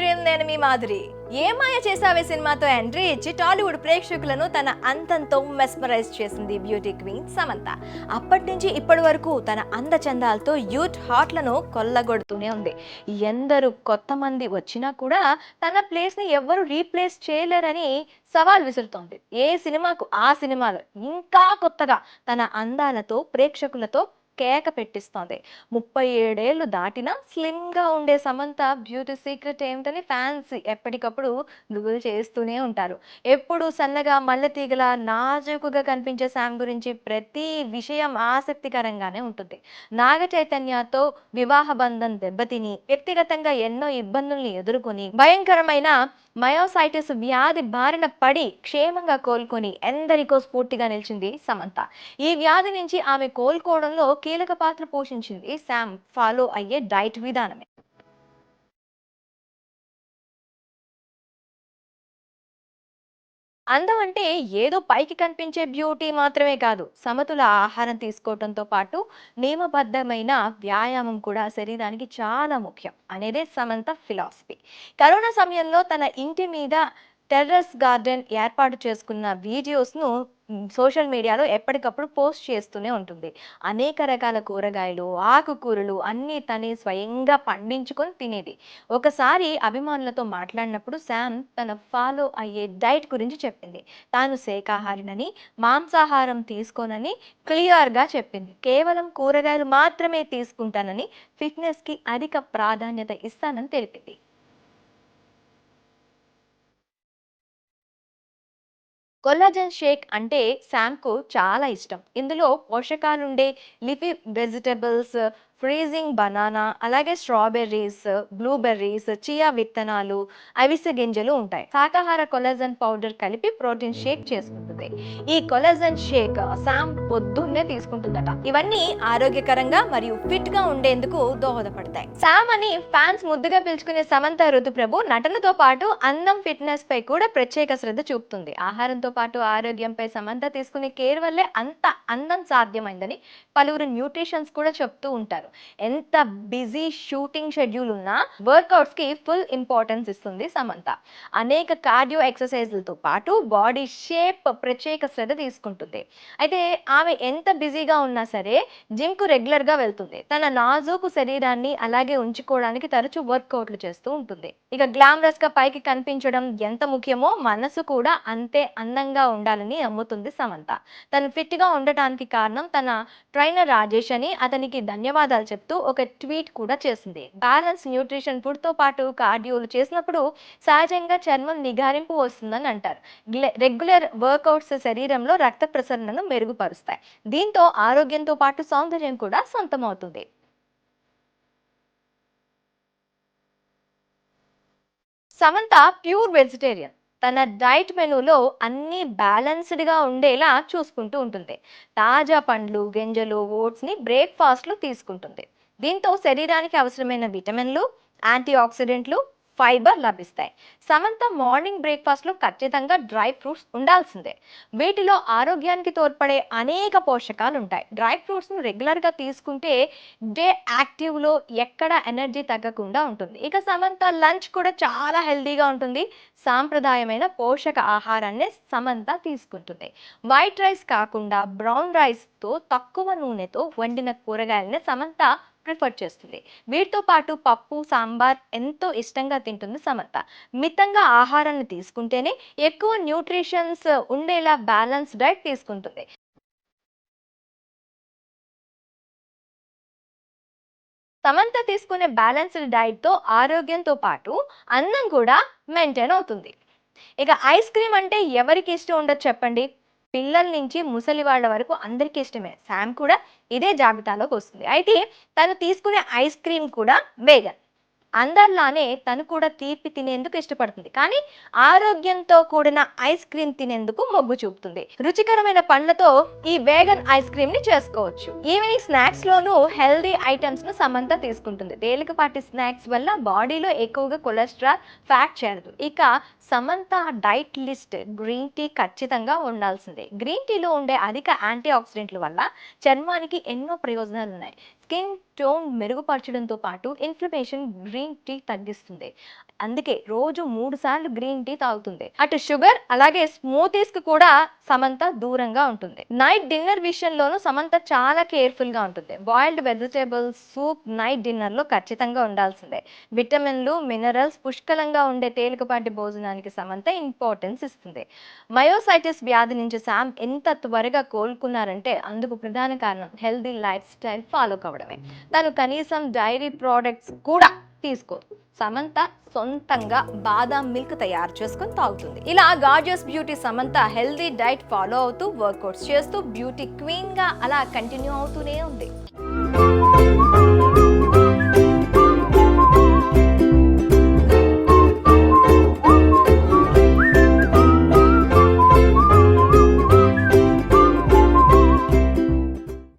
Dream నేను మీ మాధురి ఏ మాయ చేసావే సినిమాతో entry ఇచ్చి టాలీవుడ్ ప్రేక్షకులను తన అంతంతో మెస్మరైజ్ చేసింది బ్యూటీ క్వీన్ సమంత. అప్పటి నుంచి ఇప్పటి వరకు తన అందచందాలతో యూత్ హార్ట్లను కొల్లగొడుతూనే ఉంది. ఎందరు కొత్త మంది వచ్చినా కూడా తన ప్లేస్ని ఎవ్వరు రీప్లేస్ చేయలేరని సవాల్ విసురుతోంది. ఏ సినిమాకు ఆ సినిమాలో ఇంకా కొత్తగా తన అందాలతో ప్రేక్షకులతో కేక పెట్టిస్తోంది. ముప్పై ఏడేళ్ళు దాటినా స్లిమ్గా ఉండే సమంత బ్యూటీ సీక్రెట్ ఏమిటని ఫ్యాన్స్ ఎప్పటికప్పుడు గుగులు చేస్తూనే ఉంటారు. ఎప్పుడు సన్నగా మల్లెతీగల నాజుకుగా కనిపించే శామ్ గురించి ప్రతి విషయం ఆసక్తికరంగానే ఉంటుంది. నాగ చైతన్యతో వివాహ బంధం దెబ్బతిని వ్యక్తిగతంగా ఎన్నో ఇబ్బందుల్ని ఎదుర్కొని భయంకరమైన మయోసైటిస్ వ్యాధి బారిన పడి క్షేమంగా కోలుకొని ఎందరికో స్ఫూర్తిగా నిలిచింది సమంత. ఈ వ్యాధి నుంచి ఆమె కోలుకోవడంలో కీలక పాత్ర పోషించింది శామ్ ఫాలో అయ్యే డైట్ విధానమే. అందం అంటే ఏదో పైకి కనిపించే బ్యూటీ మాత్రమే కాదు సమతుల ఆహారం తీసుకోవడంతో పాటు నియమబద్ధమైన వ్యాయామం కూడా శరీరానికి చాలా ముఖ్యం అనేదే సమంత ఫిలాసఫీ. కరోనా సమయంలో తన ఇంటి మీద టెర్రస్ గార్డెన్ ఏర్పాటు చేసుకున్న వీడియోస్ను సోషల్ మీడియాలో ఎప్పటికప్పుడు పోస్ట్ చేస్తూనే ఉంటుంది. అనేక రకాల కూరగాయలు ఆకుకూరలు అన్నీ తనే స్వయంగా పండించుకొని తినేది. ఒకసారి అభిమానులతో మాట్లాడినప్పుడు శామ్ తన ఫాలో అయ్యే డైట్ గురించి చెప్పింది. తాను శాఖాహారినని మాంసాహారం తీసుకోనని క్లియర్గా చెప్పింది. కేవలం కూరగాయలు మాత్రమే తీసుకుంటానని ఫిట్నెస్కి అధిక ప్రాధాన్యత ఇస్తానని తెలిపింది. కొల్లాజన్ షేక్ అంటే శామ్కు చాలా ఇష్టం. ఇందులో పోషకాలుండే లిఫీ వెజిటబుల్స్ ఫ్రీజింగ్ బనానా అలాగే స్ట్రాబెర్రీస్ బ్లూబెర్రీస్ చియా విత్తనాలు అవిసె గింజలు ఉంటాయి. శాకాహార కొలజన్ పౌడర్ కలిపి ప్రోటీన్ షేక్ చేసుకుంటుంది. ఈ కొలజన్ షేక్ శామ్ పొద్దున్నే తీసుకుంటుందట. ఇవన్నీ ఆరోగ్యకరంగా మరియు ఫిట్గా ఉండేందుకు దోహదపడతాయి. శామ్ అని ఫ్యాన్స్ ముద్దుగా పిలుచుకునే సమంత ఋతుప్రభు నటనతో పాటు అందం ఫిట్నెస్ పై కూడా ప్రత్యేక శ్రద్ధ చూపుతుంది. ఆహారంతో పాటు ఆరోగ్యంపై సమంత తీసుకునే కేర్ వల్లే అంత అందం సాధ్యమైందని పలువురు న్యూట్రిషన్స్ కూడా చెప్తూ ఉంటారు. ఎంత బిజీ షూటింగ్ షెడ్యూల్ ఉన్నా వర్కౌట్స్కి ఫుల్ ఇంపార్టెన్స్ ఇస్తుంది సమంత. అనేక కార్డియో ఎక్సర్సైజ్లతో పాటు బాడీ షేప్ ప్రత్యేక శ్రద్ధ తీసుకుంటుంది. అయితే ఆమె ఎంత బిజీగా ఉన్నా సరే జిమ్కు రెగ్యులర్గా వెళ్తుంది. తన నాజూకు శరీరాన్ని అలాగే ఉంచుకోవడానికి తరచూ వర్కౌట్లు చేస్తూ ఉంటుంది. ఇక గ్లామరస్గా పైకి కనిపించడం ఎంత ముఖ్యమో మనసు కూడా అంతే అందంగా ఉండాలని నమ్ముతుంది సమంత. తను ఫిట్గా ఉండటానికి కారణం తన ట్రైనర్ రాజేష్ అని అతనికి ధన్యవాదాలు చెప్తూ ఒక ట్వీట్ కూడా చేసింది. బ్యాలెన్స్ న్యూట్రిషన్ ఫుడ్తో పాటు కార్డియోలు చేసినప్పుడు సహజంగా చర్మం నిగారింపు వస్తుందని అంటారు. రెగ్యులర్ వర్కౌట్స్ శరీరంలో రక్త ప్రసరణను మెరుగుపరుస్తాయి. దీంతో ఆరోగ్యంతో పాటు సౌందర్యం కూడా సొంతమవుతుంది. సమంత ప్యూర్ వెజిటేరియన్ తన డైట్ మెనూలో అన్నీ బ్యాలెన్స్డ్గా ఉండేలా చూసుకుంటూ ఉంటుంది. తాజా పండ్లు గింజలు ఓట్స్ని బ్రేక్ఫాస్ట్లో తీసుకుంటుంది. దీంతో శరీరానికి అవసరమైన విటమిన్లు యాంటీ ఆక్సిడెంట్లు ఫైబర్ లభిస్తాయి. సమంత మార్నింగ్ బ్రేక్ఫాస్ట్లో ఖచ్చితంగా డ్రై ఫ్రూట్స్ ఉండాల్సిందే. వీటిలో ఆరోగ్యానికి తోడ్పడే అనేక పోషకాలు ఉంటాయి డ్రై ఫ్రూట్స్ను రెగ్యులర్గా తీసుకుంటే డే యాక్టివ్లో ఎక్కడ ఎనర్జీ తగ్గకుండా ఉంటుంది. ఇక సమంత లంచ్ కూడా చాలా హెల్తీగా ఉంటుంది. సాంప్రదాయమైన పోషక ఆహారాన్ని సమంత తీసుకుంటుంది. వైట్ రైస్ కాకుండా బ్రౌన్ రైస్తో తక్కువ నూనెతో వండిన కూరగాయలని సమంత ప్రిఫర్ చేస్తుంది. వీటితో పాటు పప్పు సాంబార్ ఎంతో ఇష్టంగా తింటుంది సమంత. మితంగా ఆహారాన్ని తీసుకుంటేనే ఎక్కువ న్యూట్రిషన్స్ ఉండేలా బ్యాలెన్స్ డైట్ తీసుకుంటుంది. సమంత తీసుకునే బ్యాలెన్స్డ్ డైట్తో ఆరోగ్యంతో పాటు అన్నం కూడా మెయింటైన్ అవుతుంది. ఇక ఐస్ క్రీమ్ అంటే ఎవరికి ఇష్టం ఉండదు చెప్పండి? పిల్లల నుంచి ముసలి వాళ్ళ వరకు అందరికీ ఇష్టమే. శామ్ కూడా ఇదే జాబితాలోకి వస్తుంది. అయితే తను తీసుకునే ఐస్ క్రీమ్ కూడా వేగన్. అందరిలానే తను కూడా తీపి తినేందుకు ఇష్టపడుతుంది. కానీ ఆరోగ్యంతో కూడిన ఐస్ క్రీమ్ తినేందుకు మొగ్గు చూపుతుంది. రుచికరమైన పండ్లతో ఈ వేగన్ ఐస్ క్రీమ్ని చేసుకోవచ్చు. ఈవినింగ్ స్నాక్స్ లోనూ హెల్దీ ఐటమ్స్ను సమంత తీసుకుంటుంది. తేలికపాటి స్నాక్స్ వల్ల బాడీలో ఎక్కువగా కొలెస్ట్రాల్ ఫ్యాట్ చేరదు. ఇక Samantha diet list green tea ఖచ్చితంగా ఉండాల్సిందే. గ్రీన్ టీలో ఉండే అధిక యాంటీ ఆక్సిడెంట్ల వల్ల చర్మానికి ఎన్నో ప్రయోజనాలు ఉన్నాయి స్కిన్ టోన్ మెరుగుపరచడంతో పాటు ఇన్ఫ్లమేషన్ గ్రీన్ టీ తగ్గిస్తుంది. అందుకే రోజు మూడు సార్లు గ్రీన్ టీ తాగుతుంది. అటు షుగర్ అలాగే స్మూతీస్కి కూడా సమంత దూరంగా ఉంటుంది. నైట్ డిన్నర్ విషయంలోనూ సమంత చాలా కేర్ఫుల్గా ఉంటుంది. బాయిల్డ్ వెజిటేబుల్స్ సూప్ నైట్ డిన్నర్లో ఖచ్చితంగా ఉండాల్సిందే. విటమిన్లు మినరల్స్ పుష్కలంగా ఉండే తేలికపాటి భోజనానికి సమంత ఇంపార్టెన్స్ ఇస్తుంది. మయోసైటిస్ వ్యాధి నుంచి శామ్ ఎంత త్వరగా కోలుకున్నారంటే అందుకు ప్రధాన కారణం హెల్దీ లైఫ్ స్టైల్ ఫాలో తీసుకోవడమే. తను కనీసం డైరీ ప్రోడక్ట్స్ కూడా తీసుకోదు సమంత సొంతంగా బాదాం మిల్క్ తయారు చేసుకొని తాగుతుంది. ఇలా gorgeous beauty Samantha healthy diet follow అవుతూ వర్కౌట్స్ చేస్తూ బ్యూటీ క్వీన్గా అలా కంటిన్యూ అవుతూనే ఉంది.